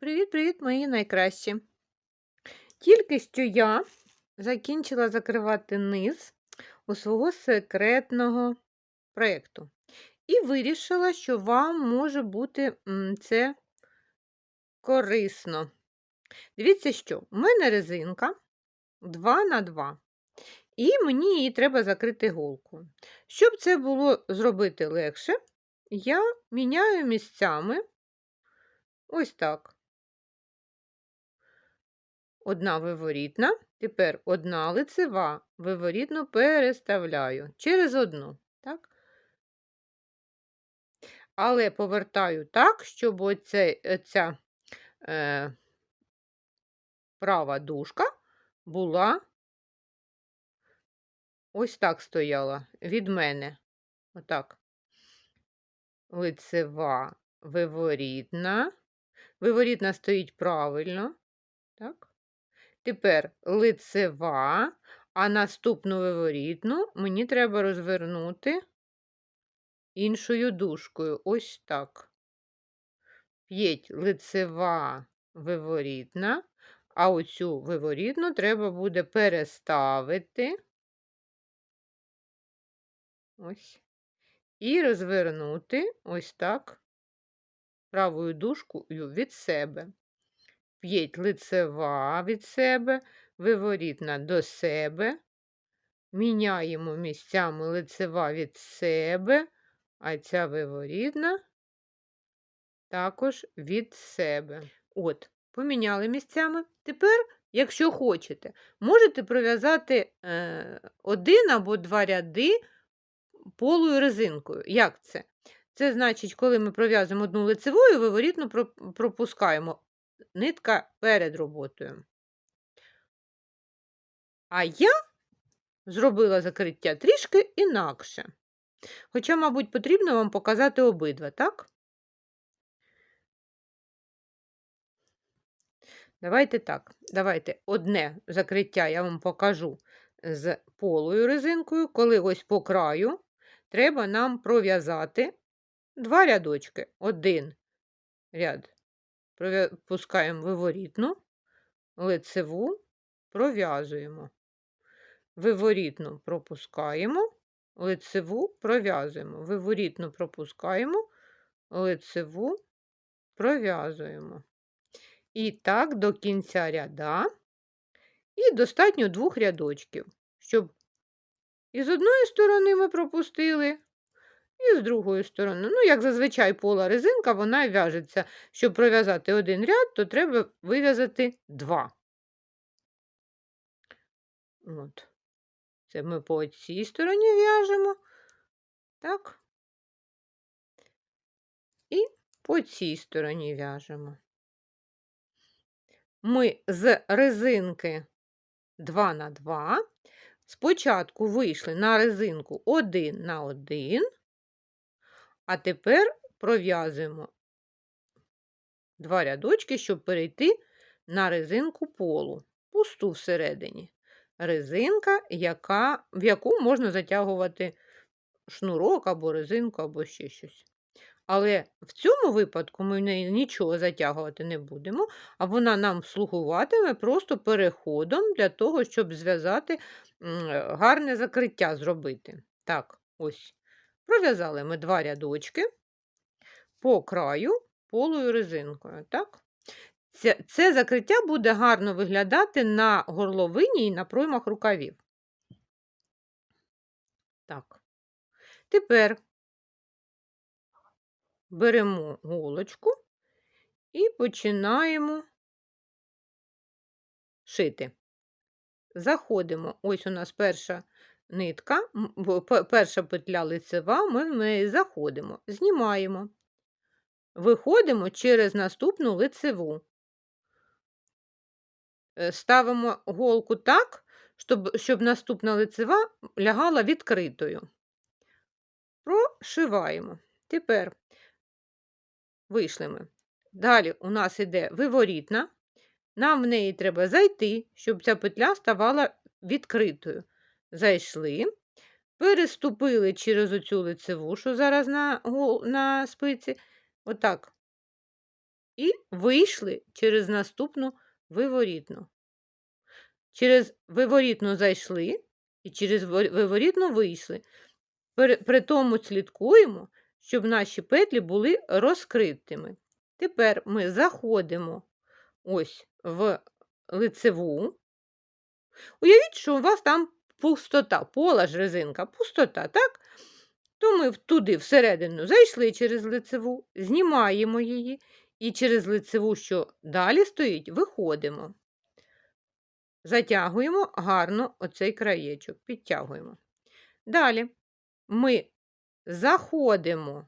Привіт-привіт, мої найкращі. Тільки що я закінчила закривати низ у свого секретного проєкту. І вирішила, що вам може бути це корисно. Дивіться, що в мене резинка 2 на 2 і мені її треба закрити голку. Щоб це було зробити легше, я міняю місцями ось так. Одна виворітна, тепер одна лицева, виворітну переставляю через одну. Так? Але повертаю так, щоб оце, ця е, права дужка була ось так стояла від мене. Отак. Лицева, виворітна. Виворітна стоїть правильно. Так? Тепер лицева, а наступну виворітну мені треба розвернути іншою дужкою. Ось так. П'ять лицева виворітна, а оцю виворітну треба буде переставити. Ось. І розвернути ось так правою дужкою від себе. П'ять лицева від себе, виворітна до себе. Міняємо місцями лицева від себе, а ця виворітна також від себе. От, поміняли місцями. Тепер, якщо хочете, можете пров'язати е, один або два ряди полою резинкою. Як це? Це значить, коли ми пров'язуємо одну лицевою, виворітну пропускаємо нитка перед роботою. А я зробила закриття трішки інакше. Хоча, мабуть, потрібно вам показати обидва, так? Давайте так, давайте одне закриття я вам покажу з полою резинкою, коли ось по краю треба нам пров'язати два рядочки. Один ряд Пропускаємо виворітну, лицеву, пров'язуємо. Виворітну пропускаємо, лицеву пров'язуємо. Виворітну пропускаємо, лицеву пров'язуємо. І так до кінця ряда, і достатньо двох рядочків, щоб із одної сторони ми пропустили, і з другої сторони. Ну, як зазвичай пола резинка, вона в'яжеться. Щоб пров'язати один ряд, то треба вив'язати два. От. Це ми по цій стороні в'яжемо. Так. І по цій стороні в'яжемо. Ми з резинки 2 на 2 спочатку вийшли на резинку 1 на 1, а тепер пров'язуємо два рядочки, щоб перейти на резинку полу, пусту всередині. Резинка, яка, в яку можна затягувати шнурок або резинку, або ще щось. Але в цьому випадку ми в неї нічого затягувати не будемо, а вона нам слугуватиме просто переходом для того, щоб зв'язати гарне закриття зробити. Так, ось. Пров'язали ми два рядочки по краю полою резинкою. так? Це, це закриття буде гарно виглядати на горловині і на проймах рукавів. Так. Тепер беремо голочку і починаємо шити. Заходимо, ось у нас перша нитка, перша петля лицева, ми в неї заходимо, знімаємо, виходимо через наступну лицеву. Е, ставимо голку так, щоб щоб наступна лицева лягала відкритою. Прошиваємо. Тепер вийшли ми. Далі у нас йде виворітна, нам в неї треба зайти, щоб ця петля ставала відкритою зайшли, переступили через оцю лицеву, що зараз на на спиці, отак. і вийшли через наступну виворітну. Через виворітну зайшли і через вор- виворітну вийшли. При тому слідкуємо, щоб наші петлі були розкритими. Тепер ми заходимо ось в лицеву. Уявіть, що у вас там пустота, пола ж резинка, пустота, так? То ми туди всередину зайшли через лицеву, знімаємо її і через лицеву, що далі стоїть, виходимо. Затягуємо гарно оцей краєчок, підтягуємо. Далі ми заходимо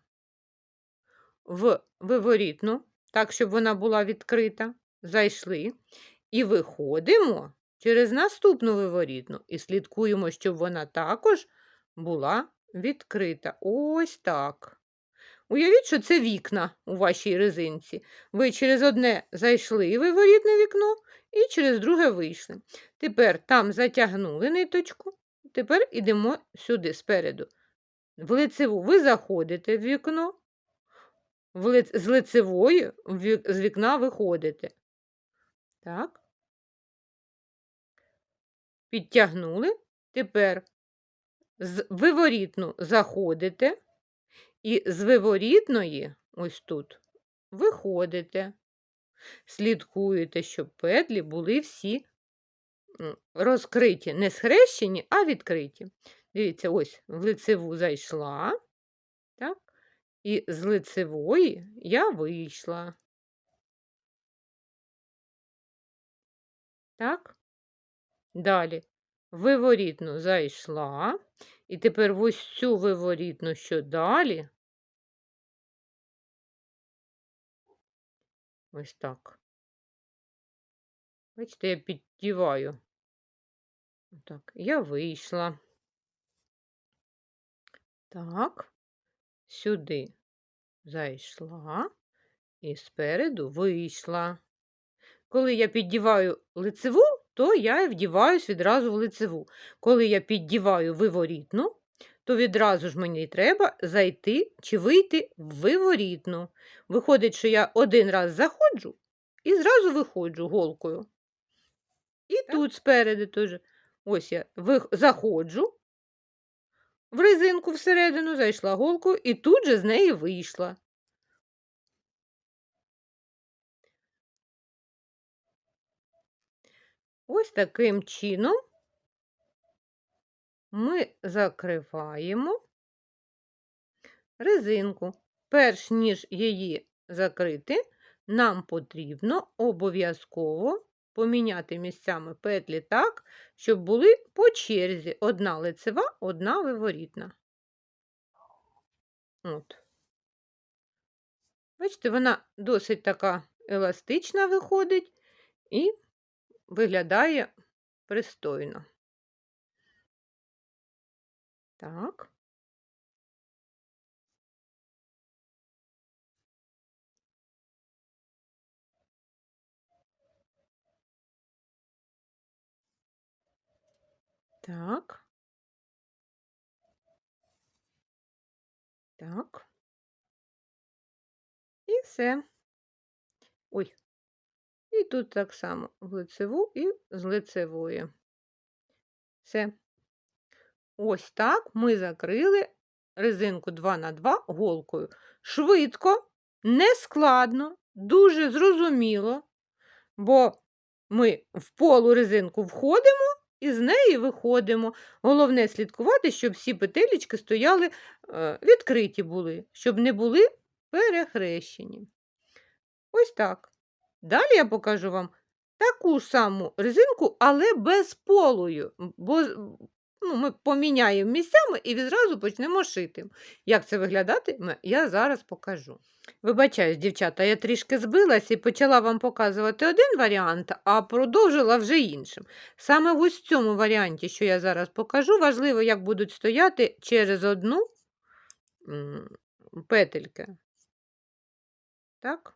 в виворітну, так, щоб вона була відкрита. Зайшли і виходимо через наступну виворітну і слідкуємо, щоб вона також була відкрита. Ось так. Уявіть, що це вікна у вашій резинці. Ви через одне зайшли виворітне вікно і через друге вийшли. Тепер там затягнули ниточку, тепер йдемо сюди спереду. В лицеву ви заходите в вікно, в лиц- з лицевої в з вікна виходите. Так. Підтягнули. Тепер з виворітну заходите і з виворітної, ось тут, виходите. Слідкуєте, щоб петлі були всі розкриті, не схрещені, а відкриті. Дивіться, ось в лицеву зайшла, так? І з лицевої я вийшла. Так? Далі виворітну зайшла. І тепер ось цю виворітну, що далі. Ось так. Бачите, я піддіваю. Так, я вийшла. Так, сюди зайшла і спереду вийшла. Коли я піддіваю лицеву, то я вдіваюсь відразу в лицеву. Коли я піддіваю виворітну, то відразу ж мені треба зайти чи вийти в виворітну. Виходить, що я один раз заходжу і зразу виходжу голкою. І тут спереду теж. Ось я вих- заходжу, в резинку всередину зайшла голкою і тут же з неї вийшла. Ось таким чином ми закриваємо резинку. Перш ніж її закрити, нам потрібно обов'язково поміняти місцями петлі так, щоб були по черзі одна лицева, одна виворітна. От. Бачите, вона досить така еластична виходить і виглядає пристойно. Так. Так. Так. І все. Ой. І тут так само в лицеву і з лицевої. Все. Ось так ми закрили резинку 2 на 2 голкою. Швидко, нескладно, дуже зрозуміло, бо ми в полу резинку входимо і з неї виходимо. Головне слідкувати, щоб всі петелечки стояли е, відкриті були, щоб не були перехрещені. Ось так. Далі я покажу вам таку саму резинку, але без полою, бо ну, ми поміняємо місцями і відразу почнемо шити. Як це виглядатиме, я зараз покажу. Вибачаюсь, дівчата, я трішки збилась і почала вам показувати один варіант, а продовжила вже іншим. Саме ось в цьому варіанті, що я зараз покажу, важливо, як будуть стояти через одну петельки. Так?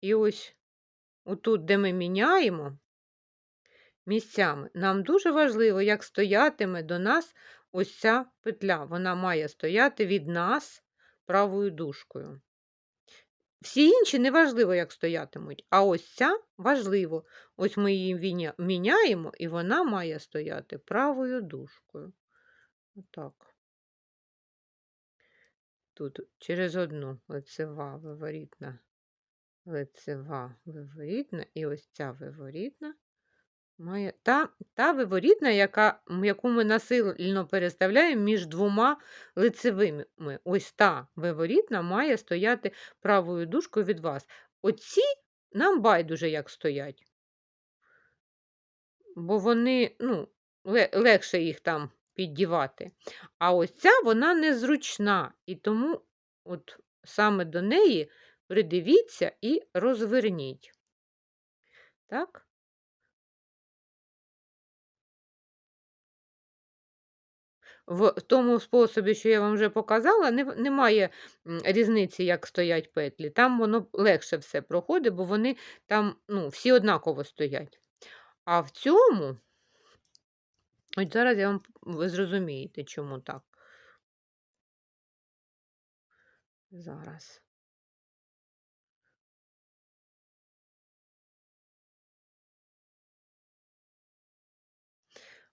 І ось отут, де ми міняємо місцями, нам дуже важливо, як стоятиме до нас ось ця петля. Вона має стояти від нас правою дужкою. Всі інші неважливо, як стоятимуть, а ось ця важливо. Ось ми її міняємо, і вона має стояти правою дужкою. Отак. Тут через одну лицева виворітна, лицева виворітна, і ось ця виворітна має та, та виворітна, яка, яку ми насильно переставляємо між двома лицевими. Ось та виворітна має стояти правою дужкою від вас. Оці нам байдуже як стоять, бо вони, ну, легше їх там піддівати. А ось ця вона незручна, і тому от саме до неї придивіться і розверніть. Так? В тому способі, що я вам вже показала, немає різниці, як стоять петлі. Там воно легше все проходить, бо вони там ну, всі однаково стоять. А в цьому, ось зараз я вам ви зрозумієте, чому так. Зараз.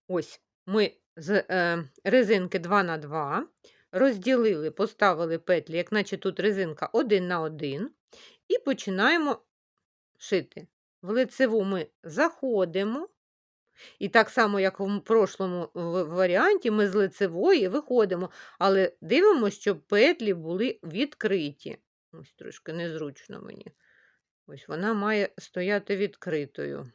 Ось ми з е, резинки 2 на 2 розділили, поставили петлі, як наче тут резинка 1 на 1, і починаємо шити. В лицеву ми заходимо, і так само, як в прошлому варіанті, ми з лицевої виходимо, але дивимося, щоб петлі були відкриті. Ось трошки незручно мені. Ось вона має стояти відкритою.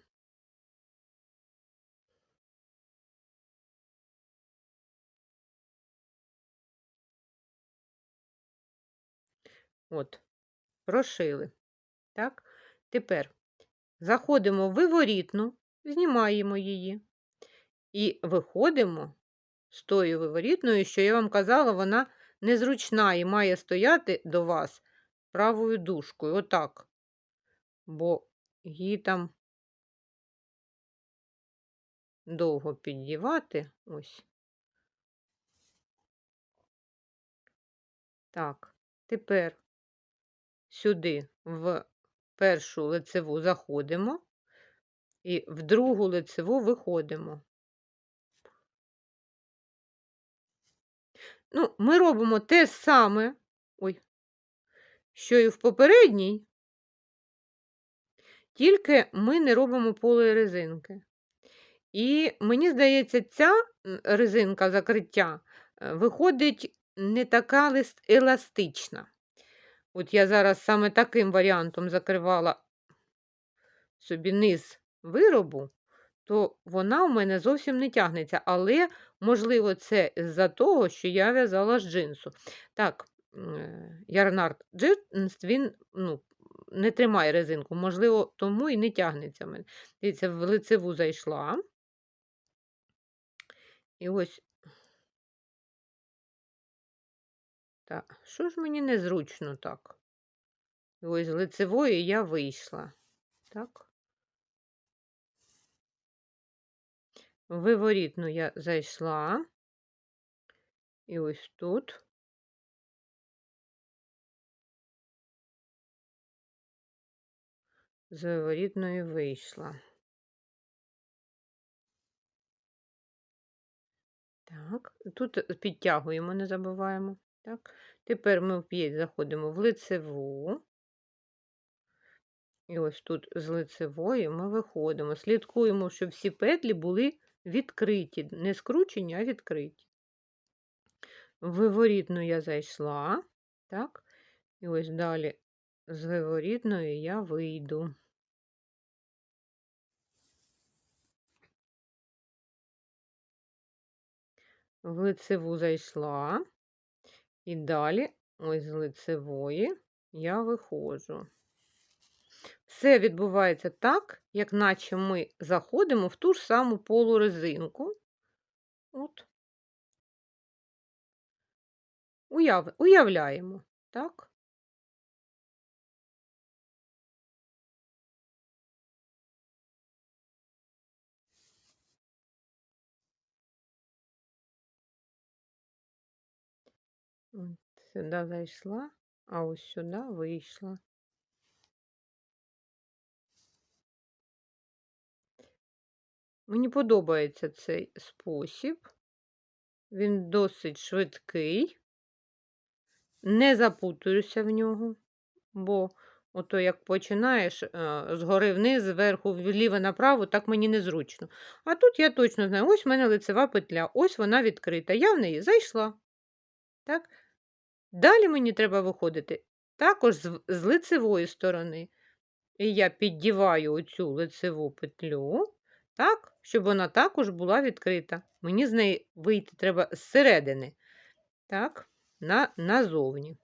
От, прошили. Так? Тепер заходимо в виворітну, знімаємо її і виходимо з тою виворітною, що я вам казала, вона незручна і має стояти до вас правою дужкою. Отак. Бо її там довго піддівати. Ось. Так, тепер сюди в першу лицеву заходимо і в другу лицеву виходимо. Ну, ми робимо те саме, ой, що і в попередній, тільки ми не робимо полої резинки. І мені здається, ця резинка закриття е, виходить не така лис- еластична. От я зараз саме таким варіантом закривала собі низ виробу, то вона у мене зовсім не тягнеться. Але, можливо, це з-за того, що я в'язала з джинсу. Так, е, ярнард джинс, він ну, не тримає резинку, можливо, тому і не тягнеться в мене. Дивіться, в лицеву зайшла. І ось. Так, що ж мені незручно так? І ось з лицевої я вийшла. Так. Виворітну я зайшла. І ось тут. З виворітної вийшла. Так, тут підтягуємо, не забуваємо. Так. Тепер ми в п'ять заходимо в лицеву. І ось тут з лицевої ми виходимо. Слідкуємо, щоб всі петлі були відкриті, не скручені, а відкриті. В виворітну я зайшла, так, і ось далі з виворітної я вийду. В лицеву зайшла, і далі, ось з лицевої, я виходжу. Все відбувається так, як наче ми заходимо в ту ж саму полурезинку. От. Уяв... Уявляємо, так? Сюди зайшла, а ось сюди вийшла. Мені подобається цей спосіб. Він досить швидкий. Не запутуюся в нього, бо ото як починаєш е, згори вниз, зверху, вліво направо, так мені незручно. А тут я точно знаю, ось в мене лицева петля, ось вона відкрита. Я в неї зайшла. Так? Далі мені треба виходити також з, з лицевої сторони. І я піддіваю оцю лицеву петлю, так, щоб вона також була відкрита. Мені з неї вийти треба зсередини. Так, на, назовні.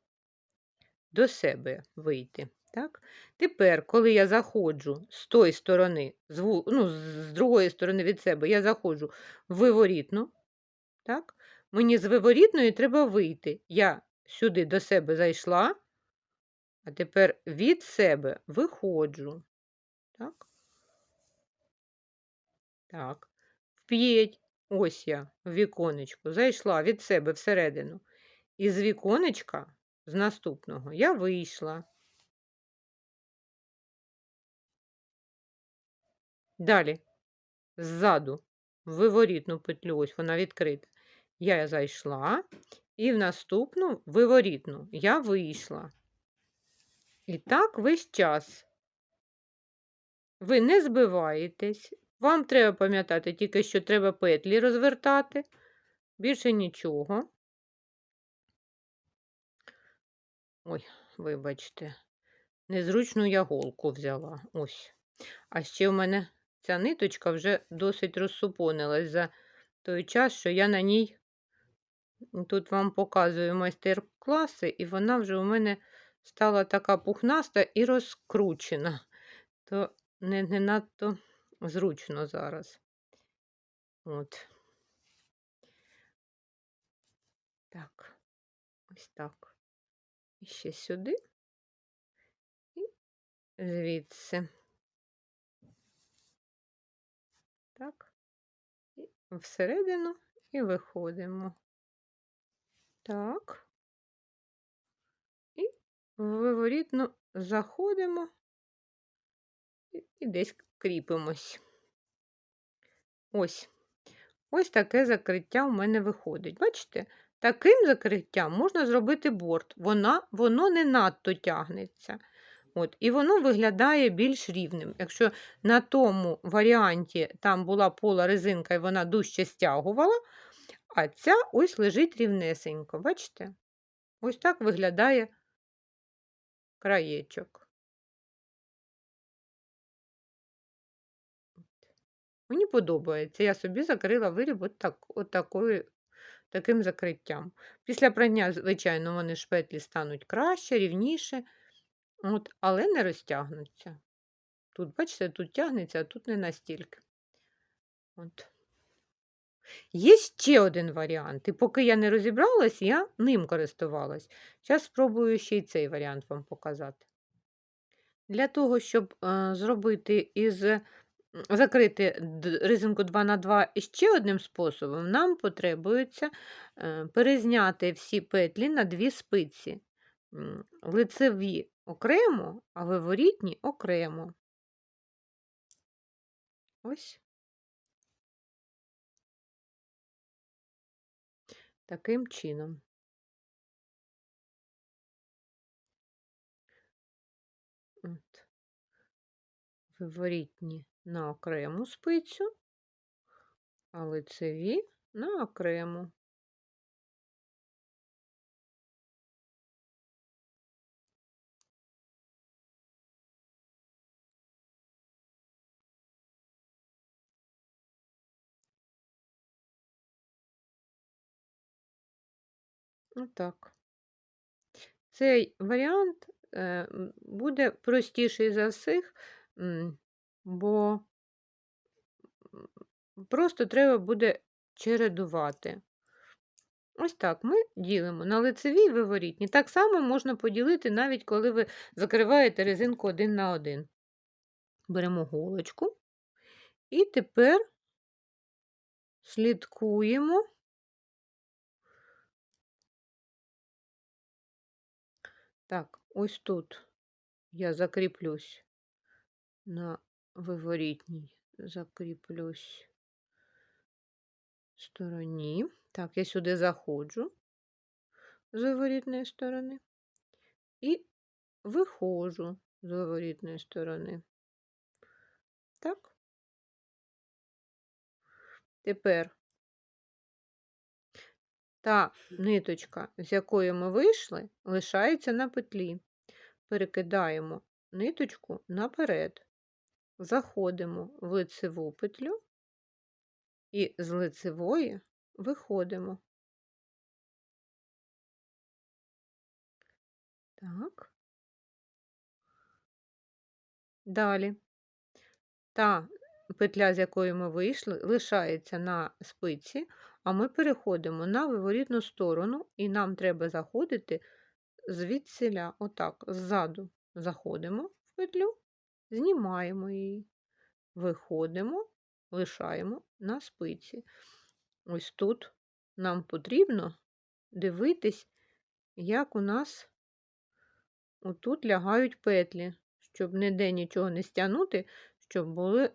До себе вийти. Так? Тепер, коли я заходжу з тої сторони, з, ну, з другої сторони від себе, я заходжу в виворітну, так? Мені з виворітної треба вийти. Я сюди до себе зайшла, а тепер від себе виходжу. Так? Так. Вп'єть. Ось я в віконечко. Зайшла від себе всередину. І з віконечка, з наступного, я вийшла. Далі, ззаду, в виворітну петлю, ось вона відкрита. Я зайшла, і в наступну виворітну я вийшла. І так весь час. Ви не збиваєтесь. Вам треба пам'ятати тільки, що треба петлі розвертати. Більше нічого. Ой, вибачте, незручну я голку взяла. Ось. А ще в мене ця ниточка вже досить розсупонилась за той час, що я на ній тут вам показую майстер-класи, і вона вже у мене стала така пухнаста і розкручена. То не, не надто зручно зараз. От. Так, ось так. І ще сюди і звідси. Так, і всередину і виходимо. Так. І в виворітну заходимо і десь кріпимось. Ось. Ось таке закриття у мене виходить. Бачите? Таким закриттям можна зробити борт. Вона, Воно не надто тягнеться. От, І воно виглядає більш рівним. Якщо на тому варіанті там була пола резинка і вона дужче стягувала, а ця ось лежить рівнесенько. Бачите? Ось так виглядає краєчок. Мені подобається. Я собі закрила виріб от так, от такою, таким закриттям. Після прання, звичайно, вони шпетлі стануть краще, рівніше, от, але не розтягнуться. Тут, бачите, тут тягнеться, а тут не настільки. От. Є ще один варіант, і поки я не розібралась, я ним користувалась. Зараз спробую ще й цей варіант вам показати. Для того, щоб е, зробити із закрити резинку 2х2 ще одним способом, нам потребується е, перезняти всі петлі на дві спиці. Лицеві окремо, а виворітні окремо. Ось. Таким чином. От. Виворітні на окрему спицю, а лицеві на окрему. Отак. Цей варіант е, буде простіший за всіх, бо просто треба буде чередувати. Ось так ми ділимо на лицеві і виворітні. Так само можна поділити, навіть коли ви закриваєте резинку один на один. Беремо голочку і тепер слідкуємо Так, ось тут я закріплюсь на виворітній, закріплюсь стороні. Так, я сюди заходжу з виворітної сторони і виходжу з виворітної сторони. Так. Тепер та ниточка, з якої ми вийшли, лишається на петлі. Перекидаємо ниточку наперед, заходимо в лицеву петлю і з лицевої виходимо. Так. Далі. Та петля, з якої ми вийшли, лишається на спиці, а ми переходимо на виворітну сторону, і нам треба заходити звідсіля, отак, ззаду заходимо в петлю, знімаємо її, виходимо, лишаємо на спиці. Ось тут нам потрібно дивитись, як у нас отут лягають петлі, щоб ніде нічого не стягнути, щоб були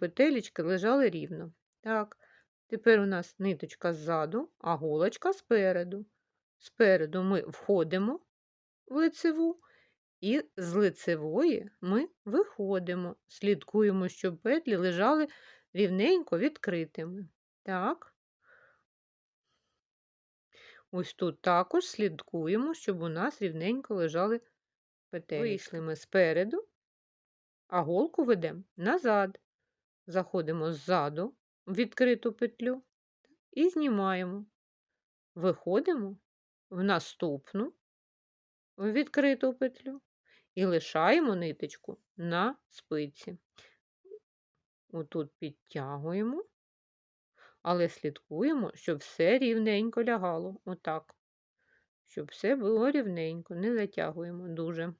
петелечки лежали рівно. Так, тепер у нас ниточка ззаду, а голочка спереду. Спереду ми входимо в лицеву, і з лицевої ми виходимо, слідкуємо, щоб петлі лежали рівненько відкритими. Так. Ось тут також слідкуємо, щоб у нас рівненько лежали петелі. Вийшли ми спереду, а голку ведемо назад. Заходимо ззаду в відкриту петлю і знімаємо. Виходимо в наступну в відкриту петлю і лишаємо ниточку на спиці. Отут підтягуємо, але слідкуємо, щоб все рівненько лягало. Отак. Щоб все було рівненько, не затягуємо дуже.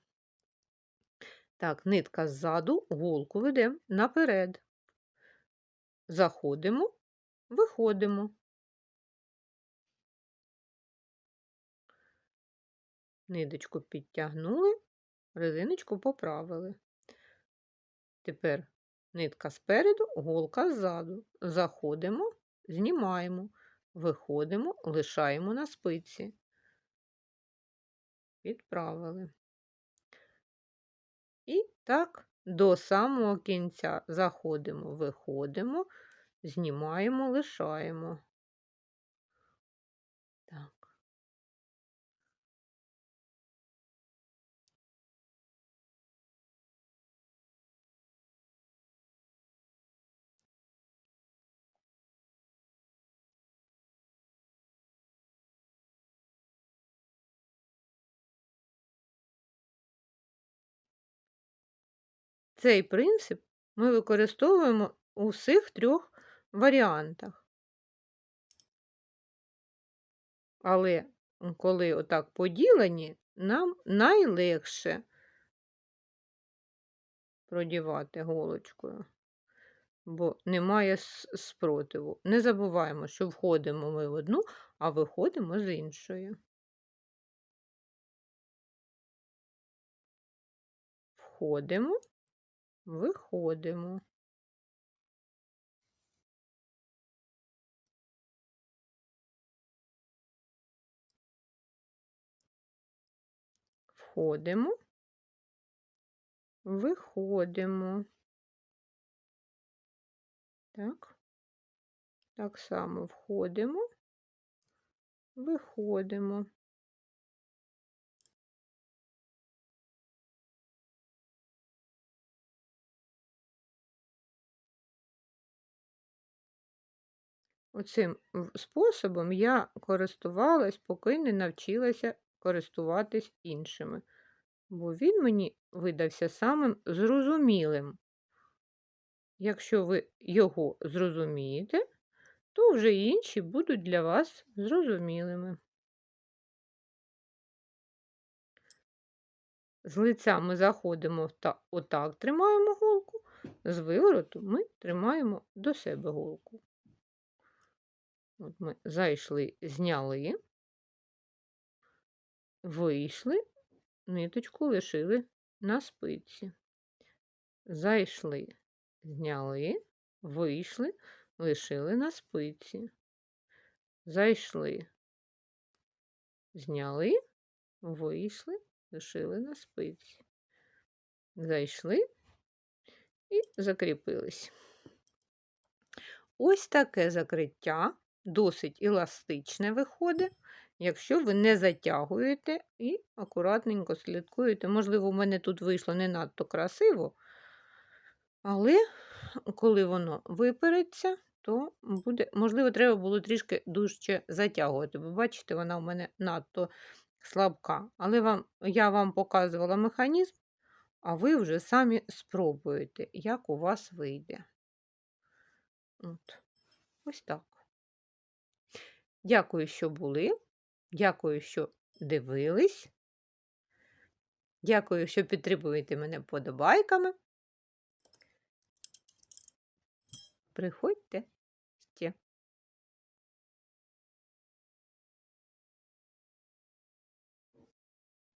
Так, нитка ззаду, голку ведемо наперед. Заходимо, виходимо. Ниточку підтягнули, резиночку поправили. Тепер нитка спереду, голка ззаду. Заходимо, знімаємо, виходимо, лишаємо на спиці. Відправили. І так, до самого кінця заходимо, виходимо, знімаємо, лишаємо. Цей принцип ми використовуємо у всіх трьох варіантах. Але коли отак поділені, нам найлегше продівати голочкою, бо немає спротиву. Не забуваємо, що входимо ми в одну, а виходимо з іншої. Входимо Виходимо. Входимо, виходимо. Так, так само входимо, виходимо. Оцим способом я користувалась, поки не навчилася користуватись іншими, бо він мені видався самим зрозумілим. Якщо ви його зрозумієте, то вже інші будуть для вас зрозумілими. З лиця ми заходимо та отак тримаємо голку, з вивороту ми тримаємо до себе голку. От ми зайшли, зняли, вийшли, ниточку лишили на спиці. Зайшли, зняли, вийшли, лишили на спиці. Зайшли, зняли, вийшли, лишили на спиці. Зайшли і закріпились. Ось таке закриття досить еластичне виходить, якщо ви не затягуєте і акуратненько слідкуєте. Можливо, у мене тут вийшло не надто красиво, але коли воно випереться, то буде, можливо, треба було трішки дужче затягувати, бо бачите, вона у мене надто слабка. Але вам, я вам показувала механізм, а ви вже самі спробуєте, як у вас вийде. От. Ось так. Дякую, що були. Дякую, що дивились. Дякую, що підтримуєте мене подобайками. Приходьте.